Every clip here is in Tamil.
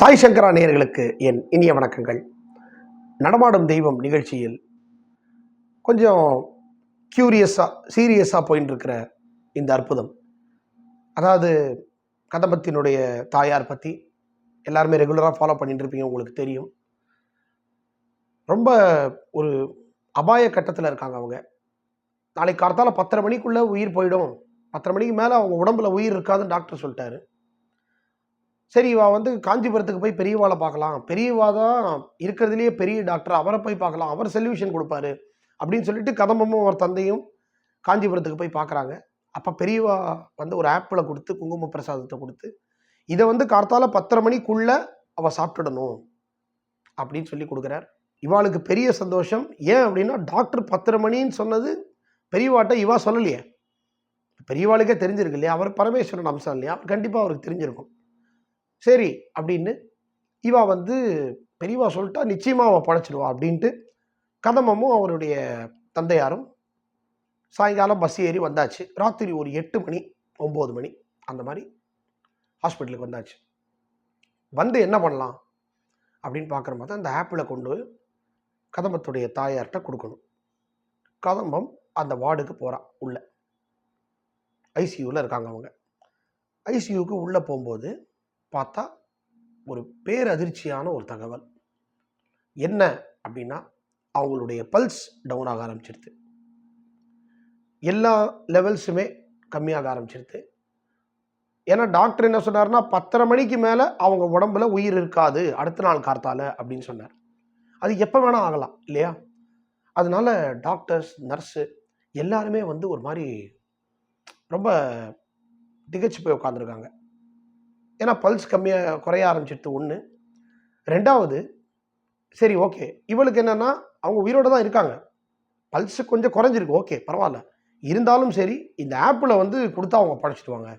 சாய் சங்கரா நேயர்களுக்கு என் இனிய வணக்கங்கள். நடமாடும் தெய்வம் நிகழ்ச்சியில் கொஞ்சம் க்யூரியஸாக சீரியஸாக போயின்னு இருக்கிற இந்த அற்புதம். அதாவது கதம்பத்தினுடைய தாயார் பற்றி எல்லாருமே ரெகுலராக ஃபாலோ பண்ணிட்டு இருப்பீங்க உங்களுக்கு தெரியும். ரொம்ப ஒரு அபாய கட்டத்தில் இருக்காங்க அவங்க. நாளைக்கு கார்த்தால பத்தரை மணிக்குள்ளே உயிர் போயிடும். பத்தரை மணிக்கு மேலே அவங்க உடம்புல உயிர் இருக்காதுன்னு டாக்டர் சொல்லிட்டாரு. சரி இவா வந்து காஞ்சிபுரத்துக்கு போய் பெரியவாளை பார்க்கலாம். பெரியவா தான் இருக்கிறதுலேயே பெரிய டாக்டர் அவரை போய் பார்க்கலாம். அவர் சொல்யூஷன் கொடுப்பாரு அப்படின்னு சொல்லிட்டு கதம்பமும் அவர் தந்தையும் காஞ்சிபுரத்துக்கு போய் பார்க்குறாங்க. அப்போ பெரியவா வந்து ஒரு ஆப்பிளை கொடுத்து குங்கும பிரசாதத்தை கொடுத்து இதை வந்து கார்த்தால பத்தரை மணிக்குள்ளே அவள் சாப்பிட்டுடணும் அப்படின்னு சொல்லி கொடுக்குறார். இவாளுக்கு பெரிய சந்தோஷம். ஏன் அப்படின்னா டாக்டர் பத்தரை மணின்னு சொன்னது பெரியவாட்ட இவா சொல்லலையே. பெரியவாளுக்கே தெரிஞ்சிருக்கு இல்லையா? அவர் பரமேஸ்வரன் அம்சம் இல்லையா? கண்டிப்பாக அவருக்கு தெரிஞ்சிருக்கும். சரி அப்படின்னு இவா வந்து பெரியவா சொல்லிட்டா நிச்சயமாக அவன் பழைச்சிடுவா அப்படின்ட்டு கதம்பமும் அவருடைய தந்தையாரும் சாயங்காலம் பஸ் ஏறி வந்தாச்சு. ராத்திரி ஒரு எட்டு மணி ஒம்பது மணி அந்த மாதிரி ஹாஸ்பிட்டலுக்கு வந்தாச்சு. வந்து என்ன பண்ணலாம் அப்படின்னு பார்க்குற மாதிரி அந்த ஆப்பில் கொண்டு கதம்பத்துடைய தாயார்கிட்ட கொடுக்கணும். கதம்பம் அந்த வார்டுக்கு போகிறான் உள்ள. ஐசியூவில் இருக்காங்க அவங்க. ஐசியூவுக்கு உள்ளே போகும்போது பார்த்தா ஒரு பேரதிர்ச்சியான ஒரு தகவல். என்ன அப்படின்னா அவங்களுடைய பல்ஸ் டவுன் ஆக ஆரம்பிச்சிருது. எல்லா லெவல்ஸுமே கம்மியாக ஆரம்பிச்சிருது. ஏன்னா டாக்டர் என்ன சொன்னார்னா பத்தரை மணிக்கு மேலே அவங்க உடம்புல உயிர் இருக்காது அடுத்த நாள் கார்த்தால அப்படின்னு சொன்னார். அது எப்போ வேணால் ஆகலாம் இல்லையா? அதனால டாக்டர்ஸ் நர்ஸு எல்லாருமே வந்து ஒரு மாதிரி ரொம்ப திகச்சு போய் உட்காந்துருக்காங்க ஏன்னா பல்ஸ் கம்மியாக குறைய ஆரம்பிச்சிடுது ஒன்று ரெண்டாவது சரி ஓகே. இவளுக்கு என்னென்னா அவங்க உயிரோடு தான் இருக்காங்க. பல்ஸ் கொஞ்சம் குறைஞ்சிருக்கு ஓகே பரவாயில்ல. இருந்தாலும் சரி இந்த ஆப்பில் வந்து கொடுத்தா அவங்க படைச்சிடுவாங்க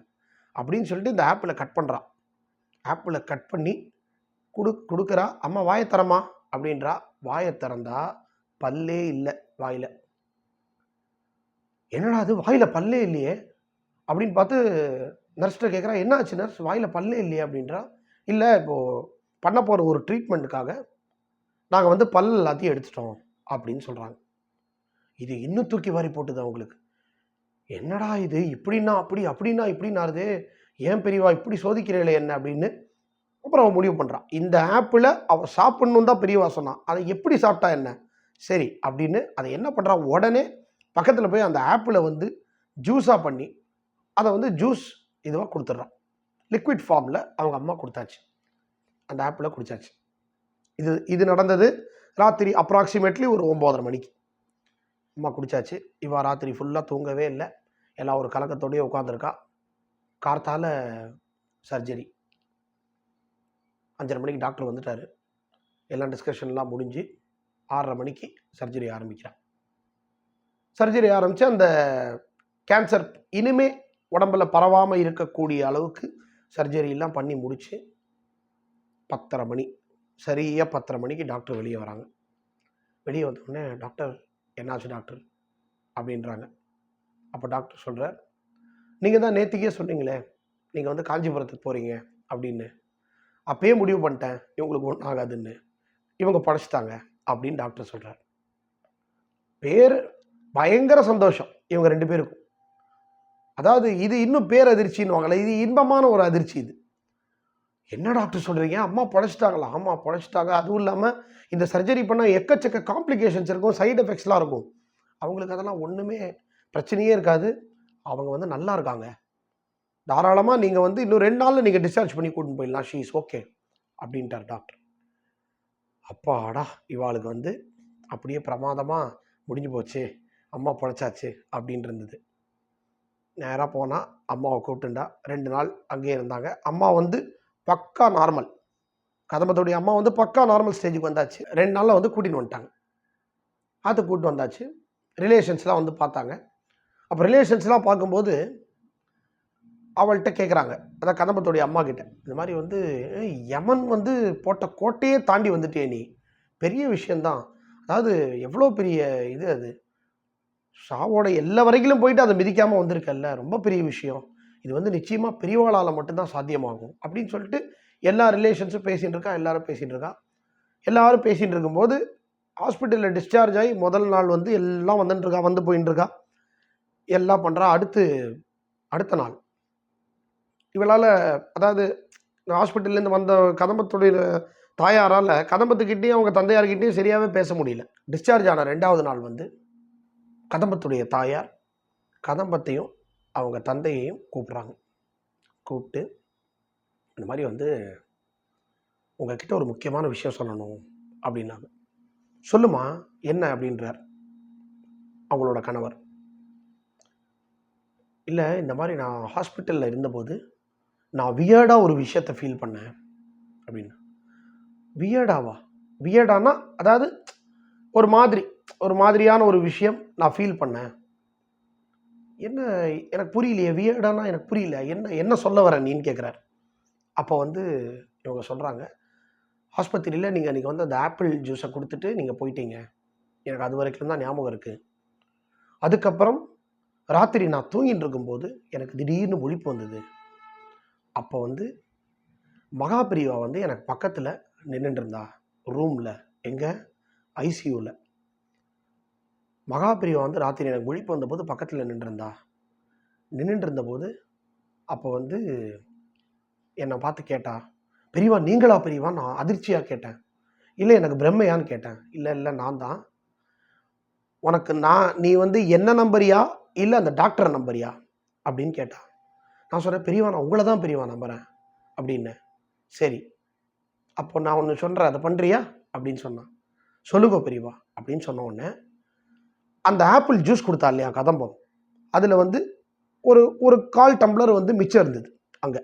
அப்படின்னு சொல்லிட்டு இந்த ஆப்பில் கட் பண்ணுறான் ஆப்பில் கட் பண்ணி கொடு கொடுக்குறா அம்மா வாயை தரமா அப்படின்றா. வாயை திறந்தா பல்லே இல்லை வாயில். என்னடா அது வாயில் பல்லே இல்லையே? அப்படின்னு பார்த்து நர்ஸ்ட்டை கேட்குறா என்ன ஆச்சு நர்ஸ் வாயில் பல்லே இல்லையே? அப்படின்றா. இல்லை இப்போது பண்ண போகிற ஒரு ட்ரீட்மெண்ட்டுக்காக நாங்கள் வந்து பல் எல்லாத்தையும் எடுத்துட்டோம் அப்படின்னு சொல்கிறாங்க இது இன்னும் தூக்கி வாரி போட்டுது அவங்களுக்கு என்னடா இது? இப்படின்னா அப்படி அப்படின்னா இப்படின்னாருது. ஏன் பெரியவா இப்படி சோதிக்கிறீங்களே என்ன? அப்படின்னு அப்புறம் அவன் முடிவு பண்ணுறான் இந்த ஆப்பில் அவன் சாப்பிட்ணும் தான் பெரியவா சொன்னான். அதை எப்படி சாப்பிட்டா என்ன? சரி அப்படின்னு அதை என்ன பண்ணுறான் உடனே பக்கத்தில் போய் அந்த ஆப்பில் வந்து ஜூஸாக பண்ணி அதை வந்து ஜூஸ் இதுவாக கொடுத்துட்றான் லிக்விட் ஃபார்மில் அவங்க அம்மா கொடுத்தாச்சு. அந்த ஆப்பில் குடித்தாச்சு. இது இது நடந்தது ராத்திரி அப்ராக்சிமேட்லி ஒரு ஒம்போதரை மணிக்கு. அம்மா குடித்தாச்சு இவா ராத்திரி ஃபுல்லாக தூங்கவே இல்லை. எல்லாம் ஒரு கலக்கத்தோடயே உட்காந்துருக்கா கார்த்தால சர்ஜரி அஞ்சரை மணிக்கு டாக்டர் வந்துட்டார். எல்லாம் டிஸ்கஷன்லாம் முடிஞ்சு ஆறரை மணிக்கு சர்ஜரி ஆரம்பிக்கிறான். சர்ஜரி ஆரம்பித்து அந்த கேன்சர் இனிமே உடம்புல பரவாமல் இருக்கக்கூடிய அளவுக்கு சர்ஜரியெல்லாம் பண்ணி முடித்து பத்தரை மணி சரியாக பத்தரை மணிக்கு டாக்டர் வெளியே வராங்க. வெளியே வந்தோடனே டாக்டர் என்னாச்சு டாக்டர் அப்படின்றாங்க. அப்போ டாக்டர் சொல்கிறார் நீங்கள் தான் நேற்றுக்கே சொன்னீங்களே நீங்கள் வந்து காஞ்சிபுரத்துக்கு போகிறீங்க அப்படின்னு. அப்பயே முடிவு பண்ணிட்டேன் இவங்களுக்கு ஒன்றும் ஆகாதுன்னு. இவங்க படைச்சிட்டாங்க அப்படின்னு டாக்டர் சொல்கிறார் பேர் பயங்கர சந்தோஷம் இவங்க ரெண்டு பேருக்கும். அதாவது இது இன்னும் பேரதிர்ச்சின்னு இது இன்பமான ஒரு அதிர்ச்சி இது. என்ன டாக்டர் சொல்கிறீங்க அம்மா படைச்சிட்டாங்களா ஆமாம் படைச்சிட்டாங்க அதுவும் இல்லாமல் இந்த சர்ஜரி பண்ணால் எக்கச்சக்க காம்ப்ளிகேஷன்ஸ் இருக்கும் சைடு எஃபெக்ட்ஸ்லாம் இருக்கும். அவங்களுக்கு அதெல்லாம் ஒன்றுமே பிரச்சனையே இருக்காது. அவங்க வந்து நல்லா இருக்காங்க. தாராளமாக நீங்கள் வந்து இன்னும் ரெண்டு நாளில் நீங்கள் டிஸ்சார்ஜ் பண்ணி கூட்டின்னு போயிடலாம். ஷீ இஸ் ஓகே அப்படின்ட்டார் டாக்டர். அப்பாடா இவாளுக்கு வந்து அப்படியே பிரமாதமாக முடிஞ்சு போச்சு. அம்மா பொழைச்சாச்சு அப்படின்ட்டு இருந்தது. நேராக போனால் அம்மாவை கூப்பிட்டுண்டா. ரெண்டு நாள் அங்கேயே இருந்தாங்க. அம்மா வந்து பக்கா நார்மல் கதம்பத்துடைய அம்மா வந்து பக்கா நார்மல் ஸ்டேஜுக்கு வந்தாச்சு. ரெண்டு நாளில் வந்து கூட்டின்னு வந்துட்டாங்க. அது கூப்பிட்டு வந்தாச்சு. ரிலேஷன்ஸ்லாம் வந்து பார்த்தாங்க. அப்போ ரிலேஷன்ஸ்லாம் பார்க்கும்போது அவள்கிட்ட கேட்குறாங்க அதான் கதம்பத்துடைய அம்மா கிட்ட. இந்த மாதிரி வந்து யமன் வந்து போட்ட கோட்டையே தாண்டி வந்துட்டே நீ. பெரிய விஷயந்தான் அதாவது எவ்வளோ பெரிய இது அது. சாவோட எல்லா வரைக்கும் போயிட்டு அதை மிதிக்காமல் வந்திருக்கல்ல. ரொம்ப பெரிய விஷயம். இது வந்து நிச்சயமாக பெரியவாளால் மட்டும்தான் சாத்தியமாகும் அப்படின்னு சொல்லிட்டு எல்லா ரிலேஷன்ஸும் பேசிகிட்டு இருக்கா எல்லாரும் பேசிகிட்டு இருக்கா. எல்லாரும் பேசிகிட்டு இருக்கும்போது ஹாஸ்பிட்டலில் டிஸ்சார்ஜ் ஆகி முதல் நாள் வந்து எல்லாம் வந்துட்டு இருக்கா வந்து போயின்னு இருக்கா. எல்லாம் பண்ணுறா அடுத்து அடுத்த நாள். இவளால் அதாவது ஹாஸ்பிட்டல்லேருந்து வந்த கதம்பத்துடைய தாயாரால் கதம்பத்துக்கிட்டேயும் அவங்க தந்தையார்கிட்டேயும் சரியாகவே பேச முடியல. டிஸ்சார்ஜ் ஆன ரெண்டாவது நாள் வந்து. கதம்பத்துடைய தாயார் கதம்பத்தையும் அவங்க தந்தையையும் கூப்பிட்றாங்க. கூப்பிட்டு இந்த மாதிரி வந்து உங்ககிட்ட ஒரு முக்கியமான விஷயம் சொல்லணும் அப்படின்னாங்க. சொல்லுமா என்ன அப்படின்றார் அவங்களோட கணவர். இல்லை இந்த மாதிரி நான் ஹாஸ்பிட்டலில் இருந்தபோது நான் வியர்டாக ஒரு விஷயத்தை ஃபீல் பண்ணேன் அப்படின்னு. வியர்டாவா வியர்டானா அதாவது ஒரு மாதிரி ஒரு மாதிரியான ஒரு விஷயம் நான் ஃபீல் பண்ணேன். என்ன எனக்கு புரியலையே வியர்டானா எனக்கு புரியல. என்ன என்ன சொல்ல வர நீன்னு கேட்குறாரு அப்போ வந்து இவங்க சொல்கிறாங்க ஆஸ்பத்திரியில் நீங்கள் அன்றைக்கி வந்து அந்த ஆப்பிள் ஜூஸை கொடுத்துட்டு நீங்கள் போயிட்டீங்க. எனக்கு அது வரைக்கும் தான் ஞாபகம் இருக்குது அதுக்கப்புறம் ராத்திரி நான் தூங்கிட்டு இருக்கும்போது எனக்கு திடீர்னு முழிப்பு வந்தது. அப்போ வந்து மகாபிரிவா வந்து எனக்கு பக்கத்தில் நின்றுட்டு இருந்தா ரூமில் எங்கே? ஐசியூவில் மகாபிரிவா வந்து ராத்திரி எனக்கு முழிப்பு வந்தபோது பக்கத்தில் நின்றுருந்தா. நின்றுட்டு இருந்தபோது அப்போ வந்து என்னை பார்த்து கேட்டா பெரியவா நீங்களா பெரியவா? நான் அதிர்ச்சியாக கேட்டேன். இல்லை எனக்கு பிரம்மையான்னு கேட்டேன். இல்லை இல்லை நான் தான். உனக்கு நான் நீ வந்து என்ன நம்பரியா இல்லை அந்த டாக்டரை நம்பரியா அப்படின்னு கேட்டா நான் சொன்னேன் பெரியவா நான் உங்களை தான் பெரியவா நம்புகிறேன் அப்படின்னு. சரி. அப்போ நான் ஒன்று சொல்கிறேன் அதை பண்ணுறியா அப்படின்னு சொன்னான். சொல்லுங்க பெரியவா. அப்படின்னு சொன்ன உடனே அந்த ஆப்பிள் ஜூஸ் கொடுத்தா இல்லையா? கதம்பம் அதில் வந்து ஒரு ஒரு கால் டம்ளர் வந்து மிச்சம் இருந்தது அங்கே.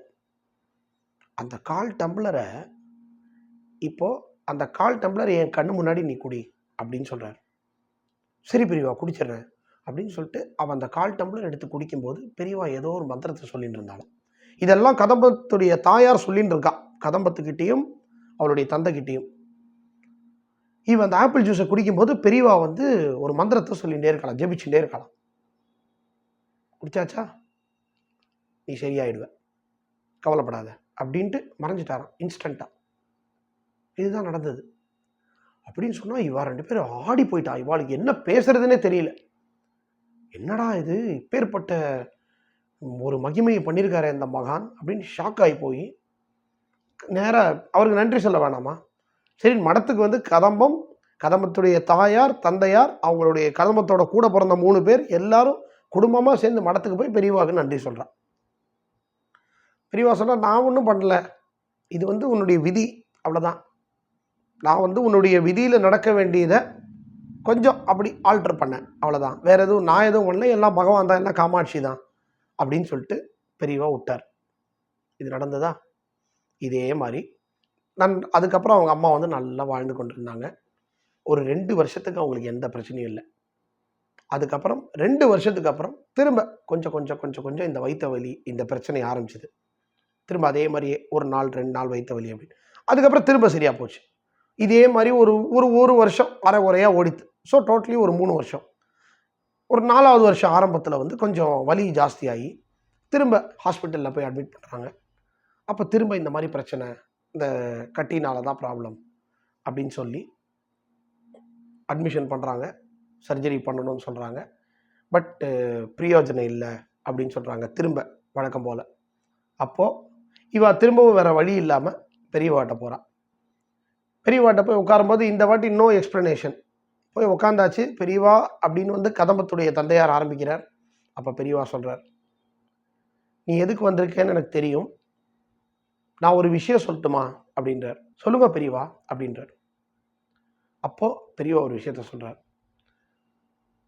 அந்த கால் டம்ளரை இப்போது அந்த கால் டம்ளர் என் கண்ணு முன்னாடி நீ குடி அப்படின்னு சொல்கிறார் சரி பெரியவா குடிச்சிடுறேன் அப்படின்னு சொல்லிட்டு அவன் அந்த கால் டம்ளர் எடுத்து குடிக்கும்போது பெரியவா ஏதோ ஒரு மந்திரத்தை சொல்லிட்டு இருந்தாலும். இதெல்லாம் கதம்பத்துடைய தாயார் சொல்லின்னு இருக்கா. கதம்பத்துக்கிட்டேயும் அவளுடைய தந்தைக்கிட்டேயும் இவன் அந்த ஆப்பிள் ஜூஸை குடிக்கும்போது பெரியவா வந்து ஒரு மந்திரத்தை சொல்லிகிட்டே இருக்கலாம் ஜெபிச்சுட்டே இருக்கலாம் குடிச்சாச்சா? நீ சரியாயிடுவ. கவலைப்படாத அப்படின்ட்டு மறைஞ்சிட்டாராம் இன்ஸ்டண்ட்டாக இதுதான் நடந்தது. அப்படின்னு சொன்னால் இவா ரெண்டு பேரும் ஆடி போயிட்டா. இவாளுக்கு என்ன பேசுறதுன்னே தெரியல. என்னடா இது? இப்பேற்பட்ட ஒரு மகிமையை பண்ணியிருக்காரு இந்த மகான் அப்படின்னு ஷாக் ஆகி போய் நேராக அவருக்கு நன்றி சொல்ல வேணாமா? சரி மடத்துக்கு வந்து கதம்பம் கதம்பத்துடைய தாயார் தந்தையார் அவங்களுடைய கதம்பத்தோட கூட பிறந்த மூணு பேர் எல்லாரும் குடும்பமாக சேர்ந்து மடத்துக்கு போய் பெரியவாவுக்கு நன்றி சொல்கிறான் பெரியவா சொன்னால் நான் ஒன்றும் பண்ணல. இது வந்து உன்னுடைய விதி. அவ்வளோதான் நான் வந்து உன்னுடைய விதியில் நடக்க வேண்டியதை கொஞ்சம் அப்படி ஆல்டர் பண்ணேன். அவ்வளோதான் வேறு எதுவும் நான் எதுவும் பண்ணல எல்லாம் பகவான் தான் எல்லாம் காமாட்சி தான் அப்படின்னு சொல்லிட்டு பெரியவா விட்டார் இது நடந்ததா? இதே மாதிரி நான் அதுக்கப்புறம் அவங்க அம்மா வந்து நல்லா வாழ்ந்து கொண்டிருந்தாங்க. ஒரு ரெண்டு வருஷத்துக்கு அவங்களுக்கு எந்த பிரச்சனையும் இல்லை. அதுக்கப்புறம் ரெண்டு வருஷத்துக்கு அப்புறம் திரும்ப கொஞ்சம் கொஞ்சம் கொஞ்சம் கொஞ்சம் இந்த வைத்த வலி இந்த பிரச்சனை ஆரம்பிச்சிது. திரும்ப அதே மாதிரியே ஒரு நாள் ரெண்டு நாள் வைத்த வலி அப்படின்னு. அதுக்கப்புறம் திரும்ப சரியாக போச்சு. இதே மாதிரி ஒரு ஒரு ஒரு வருஷம் அரை குறையாக ஓடித்து. ஸோ டோட்டலி ஒரு மூணு வருஷம். ஒரு நாலாவது வருஷம் ஆரம்பத்தில் வந்து கொஞ்சம் வலி ஜாஸ்தியாகி திரும்ப ஹாஸ்பிட்டலில் போய் அட்மிட் பண்ணுறாங்க அப்போ திரும்ப இந்த மாதிரி பிரச்சனை இந்த கட்டினால தான் ப்ராப்ளம் அப்படின்னு சொல்லி அட்மிஷன் பண்ணுறாங்க சர்ஜரி பண்ணணும்னு சொல்கிறாங்க பட் பிரயோஜனம் இல்லை அப்படின்னு சொல்கிறாங்க திரும்ப வழக்கம் போல். அப்போது இவா திரும்பவும் வேறு வழி இல்லாமல் பெரியவாட்ட போகிறான் பெரியவாட்ட போய் உட்காரும்போது இந்த வாட்டி நோ எக்ஸ்ப்ளனேஷன் போய் உட்காந்தாச்சு பெரியவா அப்படின்னு வந்து கதம்பத்துடைய தந்தையார் ஆரம்பிக்கிறார். அப்போ பெரியவா சொல்கிறார் நீ எதுக்கு வந்திருக்கேன்னு எனக்கு தெரியும். நான் ஒரு விஷயம் சொல்லட்டுமா? அப்படின்றார். சொல்லுங்க பெரியவா அப்படின்றார். அப்போ பெரியவா ஒரு விஷயத்த சொல்றார்.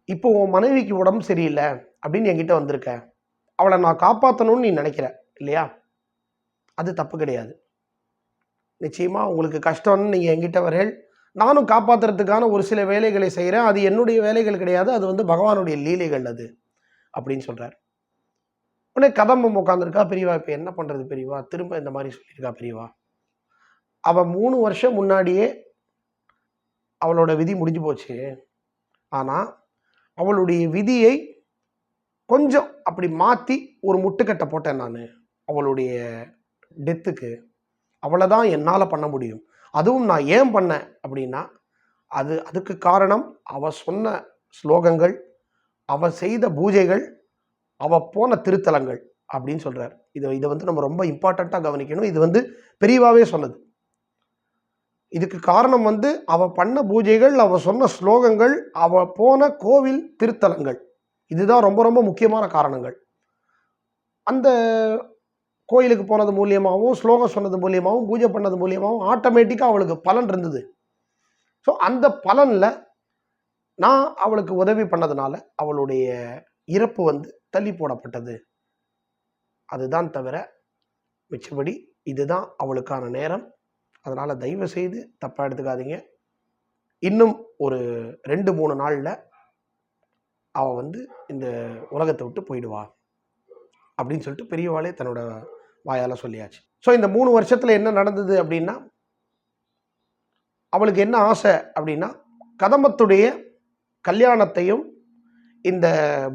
இப்போ உன் மனைவிக்கு உடம்பு சரியில்லை அப்படின்னு என்கிட்ட வந்திருக்க. அவளை நான் காப்பாற்றணும்னு நீ நினைக்கிற இல்லையா? அது தப்பு கிடையாது. நிச்சயமா உங்களுக்கு கஷ்டம்னு நீங்கள் என்கிட்ட வரேன் நானும் காப்பாற்றுறதுக்கான ஒரு சில வேலைகளை செய்கிறேன் அது என்னுடைய வேலைகள் கிடையாது. அது வந்து பகவானுடைய லீலைகள் அது அப்படின்னு சொல்கிறார் உடனே கதம்பம் உட்காந்துருக்கா பெரியவா இப்போ என்ன பண்ணுறது பெரியவா? திரும்ப இந்த மாதிரி சொல்லியிருக்கா பெரியவா? அவள் மூணு வருஷம் முன்னாடியே அவளோட விதி முடிஞ்சு போச்சு. ஆனால் அவளுடைய விதியை கொஞ்சம் அப்படி மாற்றி ஒரு முட்டுக்கட்டை போட்டேன் நான் அவளுடைய டெத்துக்கு. அவளை தான் என்னால் பண்ண முடியும். அதுவும் நான் ஏன் பண்ணேன் அப்படின்னா அது அதுக்கு காரணம் அவள் சொன்ன ஸ்லோகங்கள் அவள் செய்த பூஜைகள் அவள் போன திருத்தலங்கள் அப்படின்னு சொல்கிறார் இதை இதை வந்து நம்ம ரொம்ப இம்பார்ட்டண்ட்டாக கவனிக்கணும். இது வந்து பெரியவாவே சொன்னது. இதுக்கு காரணம் வந்து அவள் பண்ண பூஜைகள் அவள் சொன்ன ஸ்லோகங்கள் அவள் போன கோவில் திருத்தலங்கள். இதுதான் ரொம்ப ரொம்ப முக்கியமான காரணங்கள். அந்த கோயிலுக்கு போனது மூலியமாகவும் ஸ்லோகம் சொன்னது மூலியமாகவும் பூஜை பண்ணது மூலியமாகவும் ஆட்டோமேட்டிக்காக அவளுக்கு பலன் இருந்தது. ஸோ அந்த பலனில் நான் அவளுக்கு உதவி பண்ணதுனால அவளுடைய இறப்பு வந்து தள்ளி போடப்பட்டது. அதுதான் தவிர மிச்சபடி இதுதான் அவளுக்கான நேரம். அதனால் தயவு செய்து தப்பாக எடுத்துக்காதீங்க. இன்னும் ஒரு ரெண்டு மூணு நாளில் அவள் வந்து இந்த உலகத்தை விட்டு போயிடுவா. அப்படின்னு சொல்லிட்டு பெரியவாளே தன்னோட வாயால் சொல்லியாச்சு. ஸோ இந்த மூணு வருஷத்தில் என்ன நடந்தது அப்படின்னா அவளுக்கு என்ன ஆசை அப்படின்னா கதம்பத்துடைய கல்யாணத்தையும் இந்த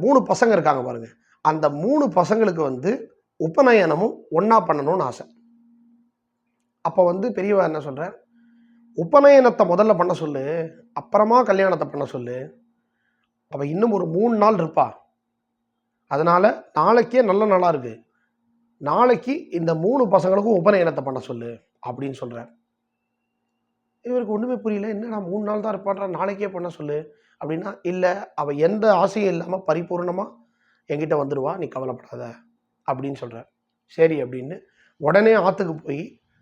மூணு பசங்க இருக்காங்க பாருங்க. அந்த மூணு பசங்களுக்கு வந்து உபநயனமும் ஒன்றா பண்ணணும்னு ஆசை. அப்போ வந்து பெரியவா என்ன சொல்கிறார் உபநயனத்தை முதல்ல பண்ண சொல்லு அப்புறமா கல்யாணத்தை பண்ண சொல்லு. அவள் இன்னும் ஒரு மூணு நாள் இருப்பா. அதனால் நாளைக்கே நல்ல நாளாக இருக்குது நாளைக்கு இந்த மூணு பசங்களுக்கும் உபநயனத்தை பண்ண சொல்லு அப்படின்னு சொல்கிறார் இவருக்கு ஒன்றுமே புரியல. என்ன நான் மூணு நாள் தான் இருப்பான்றா? நாளைக்கே பண்ண சொல்லு. அப்படின்னா இல்லை அவள் எந்த ஆசையும் இல்லாமல் பரிபூர்ணமாக என்கிட்ட வந்துடுவா நீ கவலைப்படாத அப்படின்னு சொல்கிறார் சரி அப்படின்னு உடனே ஆற்றுக்கு போய்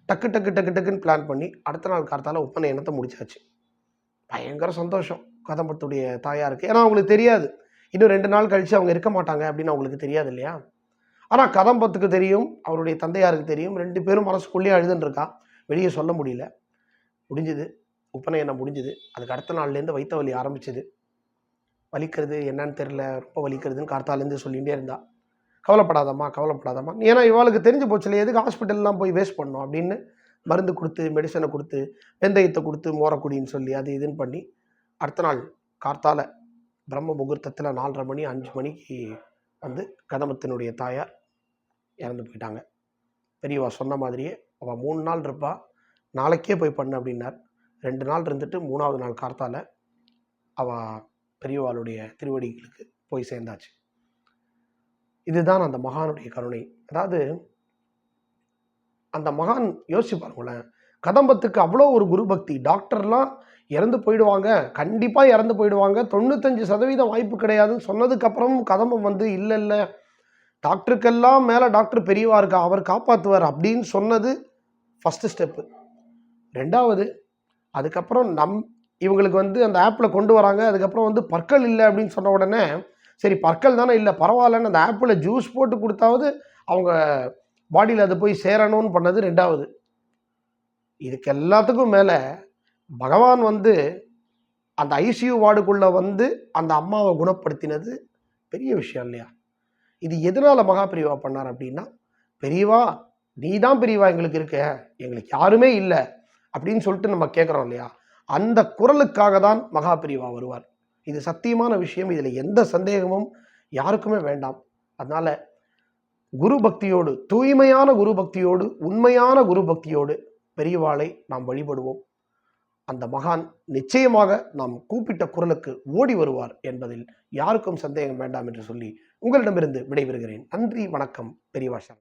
டக்கு டக்கு டக்கு டக்குன்னு பிளான் பண்ணி அடுத்த நாள் கார்த்தால உப்பநயனத்தை முடிச்சாச்சு. பயங்கர சந்தோஷம். கதம்பத்துடைய தாயாருக்கு. ஏன்னா அவங்களுக்கு தெரியாது. இன்னும் ரெண்டு நாள் கழித்து அவங்க இருக்க மாட்டாங்க அப்படின்னு அவங்களுக்கு தெரியாது இல்லையா? ஆனால் கதம்பத்துக்கு தெரியும் அவருடைய தந்தையாருக்கு தெரியும். ரெண்டு பேரும் மனசுக்குள்ளேயே அழுதுன்னு இருக்கா வெளியே சொல்ல முடியல. முடிஞ்சுது. உப்பநயனம் முடிஞ்சுது. அதுக்கு அடுத்த நாள்லேருந்து வைத்த வலி ஆரம்பிச்சது. வலிக்கிறது என்னன்னு தெரில ரொம்ப வலிக்கிறதுன்னு கார்த்தாலேருந்து சொல்லிகிட்டே இருந்தா. கவலைப்படாதம்மா கவலைப்படாதம்மா. ஏன்னா இவளுக்கு தெரிஞ்சு போச்சுல எதுக்கு ஹாஸ்பிட்டல்லாம் போய் வேஸ்ட் பண்ணோம் அப்படின்னு மருந்து கொடுத்து மெடிசனை கொடுத்து வெந்தயத்தை கொடுத்து மோரக்குடின்னு சொல்லி அது இதுன்னு பண்ணி அடுத்த நாள் கார்த்தால பிரம்ம முகூர்த்தத்தில் நாலரை மணி அஞ்சு மணிக்கு வந்து கதமத்தினுடைய தாயார் இறந்து போயிட்டாங்க. பெரியவா சொன்ன மாதிரியே அவள் மூணு நாள் இருப்பா. நாளைக்கே போய் பண்ணு அப்படின்னார். ரெண்டு நாள் இருந்துட்டு மூணாவது நாள் கார்த்தால அவள் பெரியவாளுடைய திருவடிகளுக்கு போய் சேர்ந்தாச்சு. இதுதான் அந்த மகானுடைய கருணை. அதாவது அந்த மகான் யோசிச்சு பாருங்களேன். கதம்பத்துக்கு அவ்வளோ ஒரு குரு பக்தி. டாக்டர்லாம் இறந்து போயிடுவாங்க. கண்டிப்பாக இறந்து போயிடுவாங்க. தொண்ணூத்தஞ்சு சதவீதம் வாய்ப்பு கிடையாதுன்னு சொன்னதுக்கப்புறம் கதம்பம் வந்து இல்லை இல்லை. டாக்டருக்கெல்லாம் மேலே டாக்டர் பெரியவா இருக்கா? அவர் காப்பாற்றுவார் அப்படின்னு சொன்னது ஃபஸ்ட்டு ஸ்டெப்பு ரெண்டாவது அதுக்கப்புறம் நம் இவங்களுக்கு வந்து அந்த ஆப்பில் கொண்டு வராங்க அதுக்கப்புறம் வந்து பற்கள் இல்லை அப்படின்னு சொன்ன உடனே சரி பற்கள் தானே இல்லை பரவாயில்லன்னு அந்த ஆப்பில் ஜூஸ் போட்டு கொடுத்தாவது அவங்க பாடியில் அது போய் சேரணும்னு பண்ணது ரெண்டாவது. இதுக்கு எல்லாத்துக்கும் மேலே பகவான் வந்து அந்த ஐசியூ வார்டுக்குள்ளே வந்து அந்த அம்மாவை குணப்படுத்தினது பெரிய விஷயம் இல்லையா? இது எதனால் மகா பிரிவா பண்ணார் அப்படின்னா பெரியவா நீ தான் பெரியவா எங்களுக்கு இருக்க எங்களுக்கு யாருமே இல்லை அப்படின்னு சொல்லிட்டு நம்ம கேட்குறோம் இல்லையா? அந்த குரலுக்காக தான் மகா பெரியவா வருவார். இது சத்தியமான விஷயம். இதில் எந்த சந்தேகமும் யாருக்குமே வேண்டாம். அதனால குரு பக்தியோடு தூய்மையான குரு பக்தியோடு உண்மையான குரு பக்தியோடு பெரியவாளை நாம் வழிபடுவோம். அந்த மகான் நிச்சயமாக நாம் கூப்பிட்ட குரலுக்கு ஓடி வருவார் என்பதில் யாருக்கும் சந்தேகம் வேண்டாம் என்று சொல்லி உங்களிடமிருந்து விடைபெறுகிறேன். நன்றி வணக்கம் பெரியவாஷா